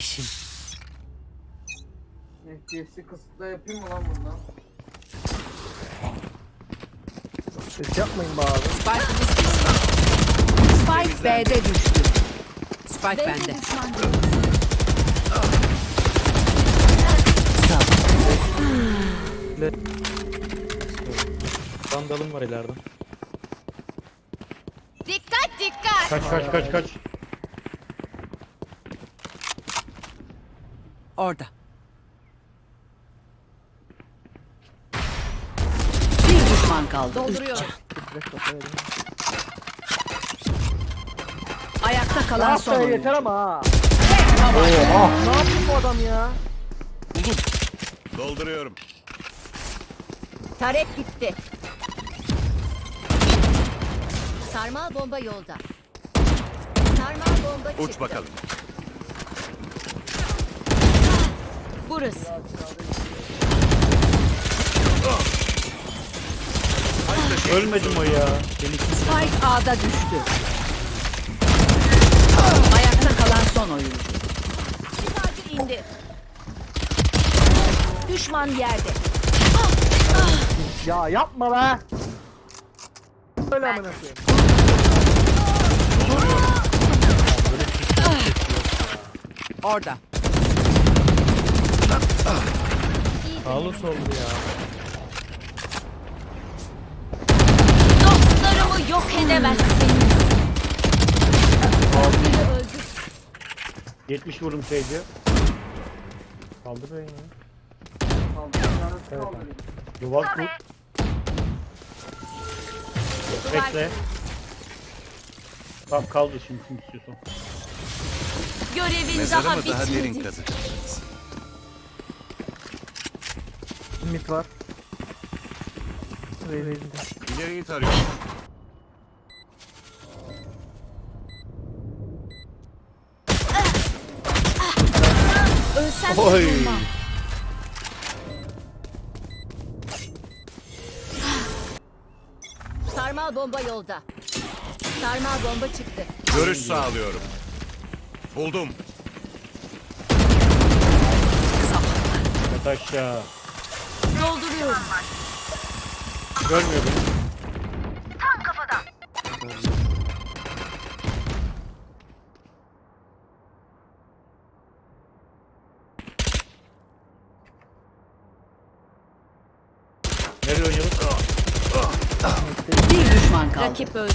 İşim. FPS'i kısıtla yapayım mı lan bundan? Ses yapmayın be abi. Spike'ımız düştü. Spike B'de düştü. Spike bende. Sandalım var ileride. Dikkat dikkat. Kaç kaç kaç kaç. Orada. Bir düşman kaldı. Dolduruyor. Üç can. Ayakta kalan Ah son be oyuncu. yeter ama ha. Oha. Ne yapıyor bu adam ya? Dolduruyorum. Tarek gitti. Sarmal bomba yolda. Sarmal bomba çıktı. Uç bakalım. Burası. Ölmedim o ya. Spike A'da düştü. Ayakta kalan son oyuncu. Şifacı indi. Düşman yerde. Ya yapma be. Öyle amına koyayım. Orada. Sağlı sollu ya. Dostlarımı yok edemezsiniz. 70 vurdum şeyci. Kaldır beni Evet. Duvar kur. Bekle. Tamam kaldı şimdi kim istiyorsan. Görevin Mezara daha mı daha derin bitmedi. kazacaksınız? Mit var. İleriyi tarıyorum. Ölsem Oy. durmam. Sarmal bomba yolda. Sarmal bomba çıktı. Görüş sağlıyorum. Buldum. Yat aşağı. Dolduruyorum. Görmüyor beni. Nereye oynayalım? Bir düşman kaldı. Rakip öldü.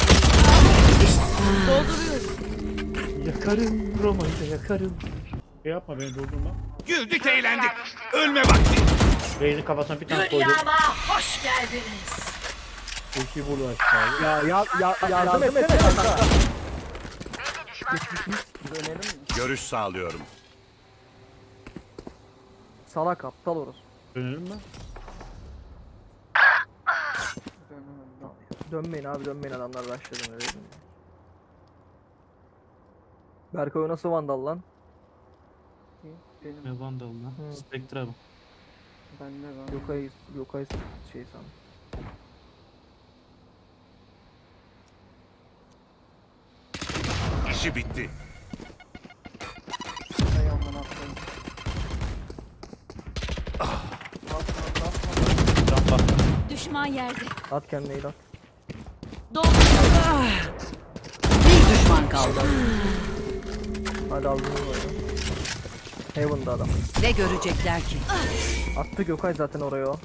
Dolduruyorum. Yakarım Roma'yı da yakarım. Şey yapma beni durdurma. Güldük eğlendik. Ölme vakti. Beyzi kafasına bir tane koydum. hoş geldiniz. Ultiyi vurdu aşağıya. Ya ya ya yardım etsene kanka. Dönelim. Görüş sağlıyorum. Salak aptal orası. Dönelim mi? Dönmeyin abi dönmeyin adamlar başladı öyle. Berkay o nasıl vandal lan? Benim Ne vandal lan? Hı. Spectre bu. bende lan. Yokay Yokay şey sandım. İşi bitti. Ay aman atlayın. Rampa. Düşman yerde. At kendine at. Dolduruyorum. Bir düşman kaldı. Hadi aldın onu. Heaven'da adam. Ne görecekler ki? Attı Gökay zaten oraya o.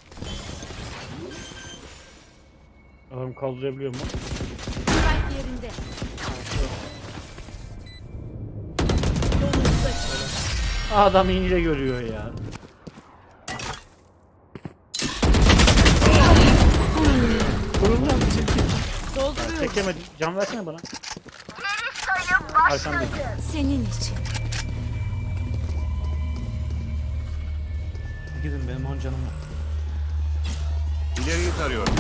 Adam kaldırabiliyor mu? Yerinde. Adam iğneyle görüyor ya. Lan çekil. Dolduruyorum. Çekemedi. Can versene bana. Arkandayım. Senin için. Gidin benim 10 canım var. İleriyi tarıyorum.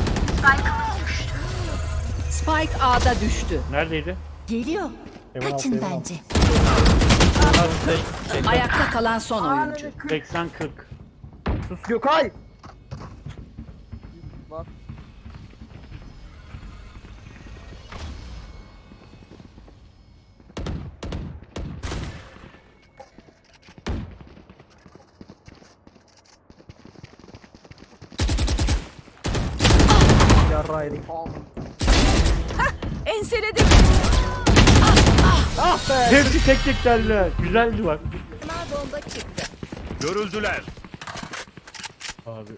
Spike A'da düştü. Neredeydi? Geliyor. Hemen Kaçın hemen bence. Ayakta kalan son oyuncu. 80-40. Sus Gökay! Yarra yedik. Enseledim. Ah be. Hepsi tek tek geldiler. Güzeldi bak. Sarmal bomba çıktı. Görüldüler. Abi.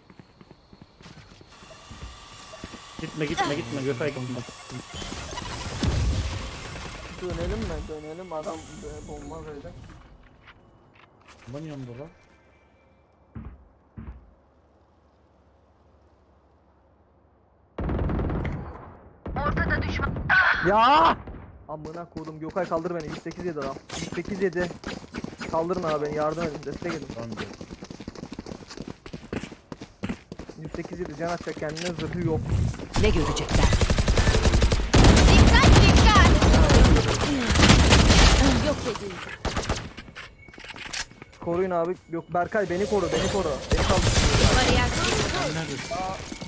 Gitme gitme gitme Gökay gitme. Dönelim mi? Dönelim adam e, bulmaz öyle. Lan yanımda lan. Ya. Amına koydum Gökay kaldır beni 108 yedi adam. 108 yedi. Kaldırın abi beni yardım edin destek edin. Lan diyor. 108 yedi can atacak kendine zırhı yok. Ne görecekler? Dikkat dikkat. Yok edildi. Koruyun abi. Yok Berkay beni koru beni koru. Beni kaldır. Bariyer?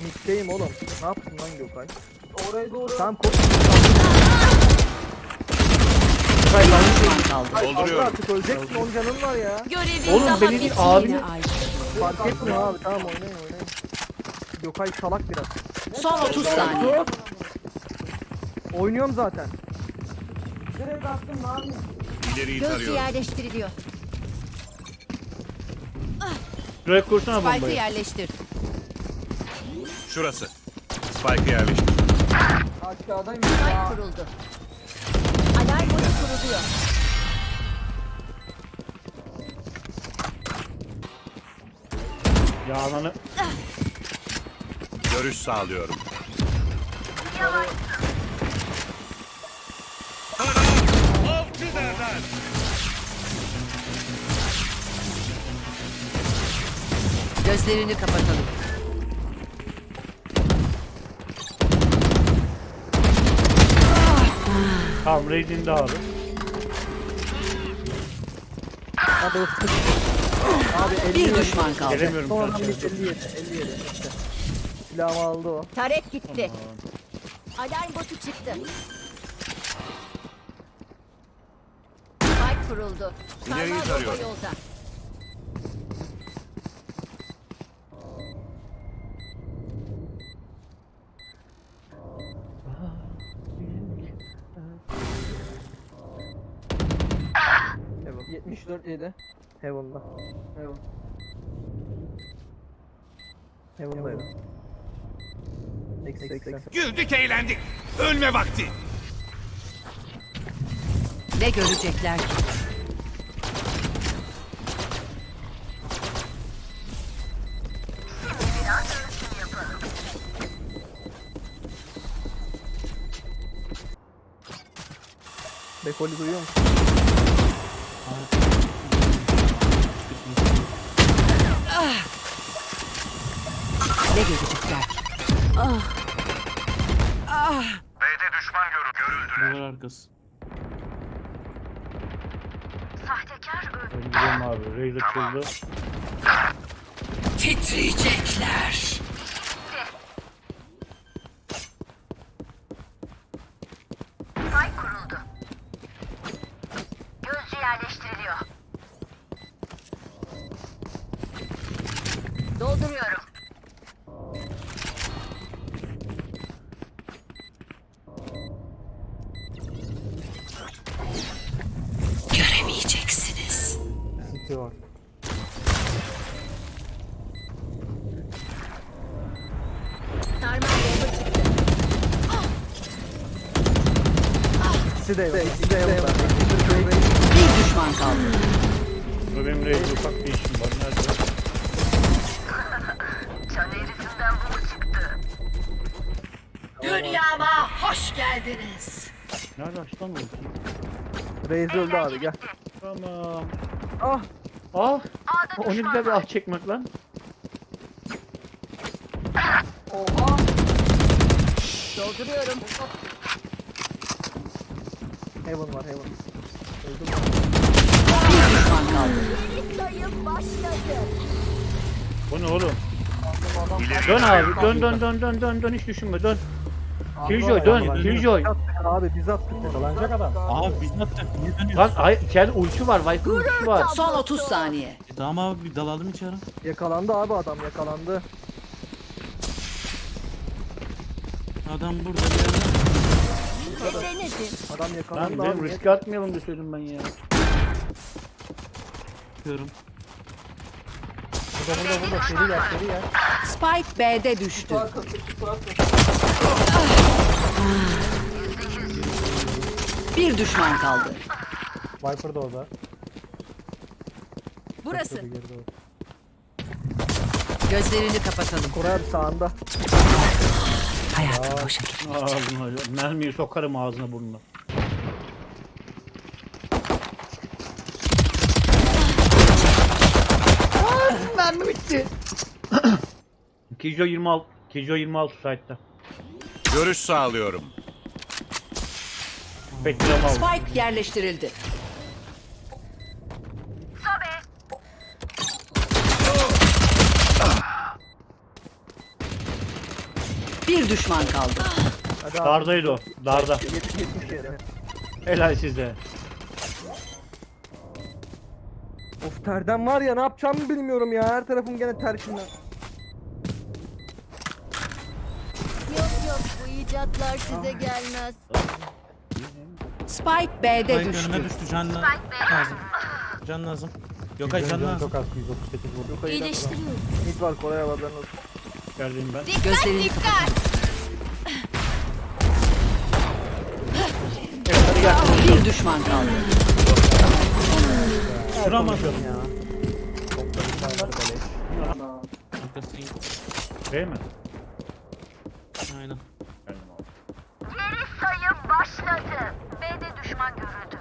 Mitteyim oğlum. Ne yaptın lan Gökay? Oraya doğru. Tamam koru. Bir düşman kaldı. Kaldır Dolduruyorum. artık öleceksin 10 canın var ya. Görevin Oğlum daha beni değil bitmedi. Fark etme abi tamam oynayın oynayın. Gökay salak biraz. Son 30 saniye. Oynuyorum zaten. Direkt attım ne yapayım? İleriyi Gözcü tarıyorum. yerleştiriliyor. Şuraya kursana Spike'ı bombayı. yerleştir. Şurası. Spike'ı yerleştir. Aşağıdayım ya. kuruldu. Alarm botu kuruluyor. Ya ananı. Görüş sağlıyorum. Altı derler. Gözlerini kapatalım. Tamam Raid'in de abi. Hadi o. Abi 50 Bir düşman kaldı. Gelemiyorum Son ben adam içeri. bitti 57. 57. İşte. Silahımı aldı o. Taret gitti. Alarm botu çıktı. Spike kuruldu. İleriyi Sarmal tarıyorum. yolda. 74 yedi. Heaven'da. Evet. Heaven'daydı. Eksi eksi. Güldük eğlendik. Ölme vakti. Ne görecekler ki? Bekoli duyuyor musun? Ne görecekler ki? B'de düşman görüldüler. Duvar arkası. Ben gidiyorum abi. Raid açıldı. Titriyecekler. City var. İkisi de Heaven. İkisi de Heaven'da. Bir düşman kaldı. Ve benim Raid'de ufak bir işim var. Nerede? Can herifinden bu mu çıktı? Dünyama hoş geldiniz. Nerede aç lan o? Raze öldü abi gel. Tamam. Ah. Ah! O ne güzel bir ah çekmek lan. Oha. Dolduruyorum. Heaven var Heaven. Öldü mü? Bir düşman kaldı. Sayım başladı. Bu ne oğlum? Dön abi. Dön dön dön dön dön dön hiç düşünme dön. Killjoy dön. Killjoy. Abi biz attık. Yakalanacak adam. Abi biz ne yaptık? Niye dönüyoruz? Lan ay, içeride ulti var. Viper ultisi var. Son 30 saniye. E, tamam abi bir dalalım içeri. Yakalandı abi adam yakalandı. Adam burada bir yerde. Adam Lan yakalandı ben abi. risk atmayalım deseydin ben ya. Bakıyorum. Burada burada burada seri gel seri gel. Spike B'de düştü. Arkası kutu arkası. Bir düşman kaldı. Viper da orada. Burası. Gözlerini kapatalım. Koray abi sağında. Hayatım boşa gitti. Ağzına, mermiyi sokarım ağzına burnuna. Mermi bitti. Kijo 26. Kijo 26 site'da. Görüş sağlıyorum. Al. Spike yerleştirildi. Bir düşman kaldı. Dardaydı o. Darda. 70 70 yere. Helal size. Of terden var ya ne yapacağımı bilmiyorum ya. Her tarafım gene ter şimdiden. Bu icatlar size gelmez. Spike B'de Hayır düştü. önüme düştü can la- lazım. Can lazım. Yok hayır can lazım. İyileştiriyorum. Mid var Koray olsun. Geldim ben. Dikkat Gözlerini dikkat. Bir düşman kaldı. Vuramadım. Ya. Arkasıyım. Değil mi? Aynen. Geldim abi. Geri sayım başladı. B'de düşman görüldü.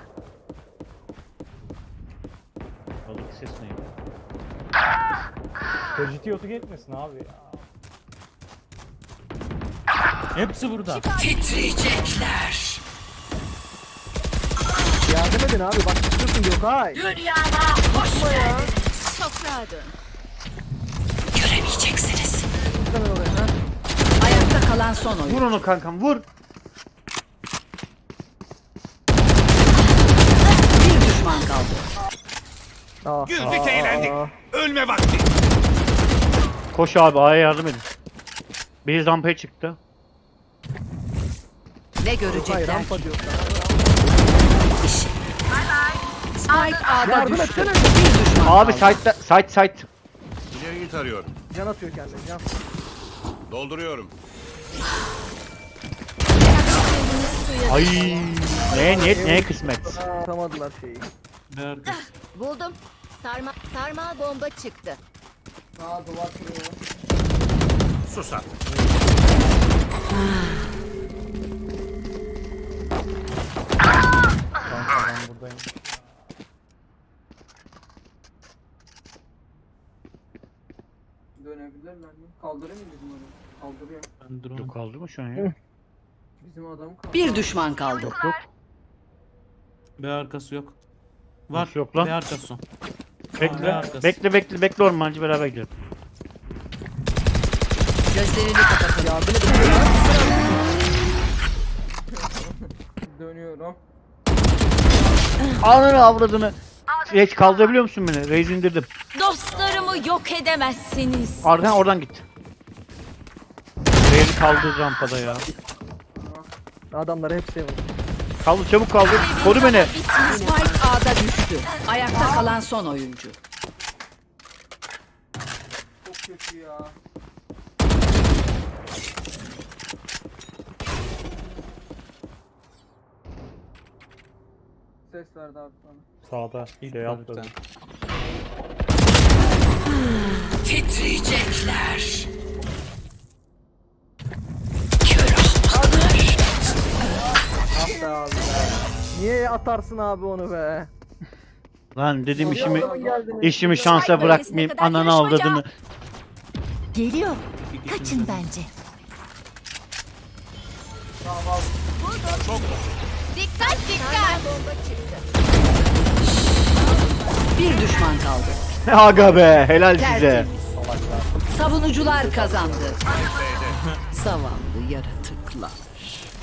Alık ses neydi? Vegeti gitmesin abi ya. Hepsi burada. Titriyecekler. Yardım edin abi bak tutuyorsun Gökay. Dünyama hoş geldin. Toprağa dön. Göremeyeceksiniz. Ayakta kalan son oyun. Vur onu kankam vur. Bir düşman kaldı. Aa, Güldük aa, eğlendik. Ölme vakti. Koş abi A'ya yardım edin. Bir rampaya çıktı. Ne görecekler rampa ki? diyor. Spike A'da Yardım düştü. etsene. Bir düşman Abi site'da site site. İleriyi tarıyorum. Can atıyor kendine can. Dolduruyorum. Ay ne niyet ne kısmet. Atamadılar şeyi. Ve arkası. Buldum. Sarma, sarmal bomba çıktı. Aa duvar kırıyor. Sus artık. Kanka ben buradayım. Dönebilirler mi? Kaldırayım mı bizim adamı? Kaldırıyor. Ben drone. Yok kaldı mı şu an ya? Bizim adamı kaldırıyor. Bir düşman kaldı. Yok. B arkası yok. Var. Nasıl yok lan? B arkası. Bekle bekle bekle bekle ormancı beraber gidelim. Gözlerini kapatalım. Yardım edin. Dönüyorum. Ananı avradını. Geç kaldırabiliyor musun beni? Reis indirdim. Dostlarımı yok edemezsiniz. Oradan oradan git. Reis'i kaldır rampada ya. Adamları hepsi yemiş. Kaldır çabuk kaldır. Koru beni. Düştü. Ayakta kalan son oyuncu. Çok kötü ya. Ses verdi abi bana. Sağda. Şey tane. Titriyecekler. Kör ahmaklar. Ah be abi be. Niye atarsın abi onu be? Lan dedim işimi işimi şansa bırakmayayım. Ananı avradını. Geliyor. Kaçın bence. Dikkat dikkat. çıktı. Bir düşman kaldı. Aga be helal size. Savunucular kazandı. Zavallı.